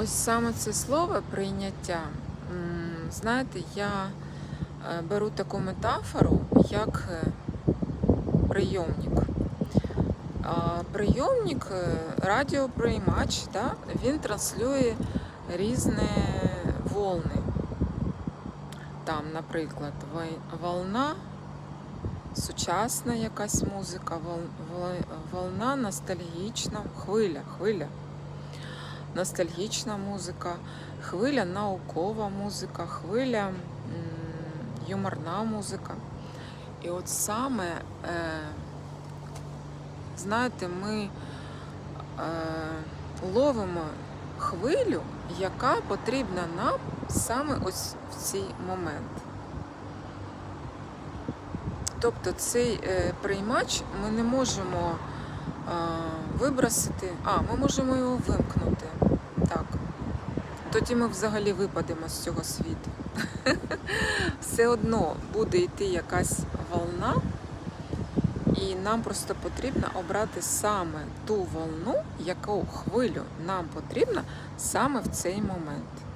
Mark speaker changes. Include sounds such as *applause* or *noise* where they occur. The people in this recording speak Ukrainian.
Speaker 1: Ось саме це слово прийняття. Знаєте, я е, беру таку метафору, як е, прийомник. Прийомник, е, радіоприймач, да, він транслює різні волни. Там, наприклад, волна, сучасна якась музика, вол- вол- волна ностальгічна, хвиля, хвиля ностальгічна музика, хвиля наукова музика, хвиля юморна музика. І от саме, е, знаєте, ми е, ловимо хвилю, яка потрібна нам саме ось в цей момент. Тобто цей е, приймач ми не можемо вибросити. А, ми можемо його вимкнути. Так. Тоді ми взагалі випадемо з цього світу. *laughs* Все одно буде йти якась волна, і нам просто потрібно обрати саме ту волну, яку хвилю нам потрібна саме в цей момент.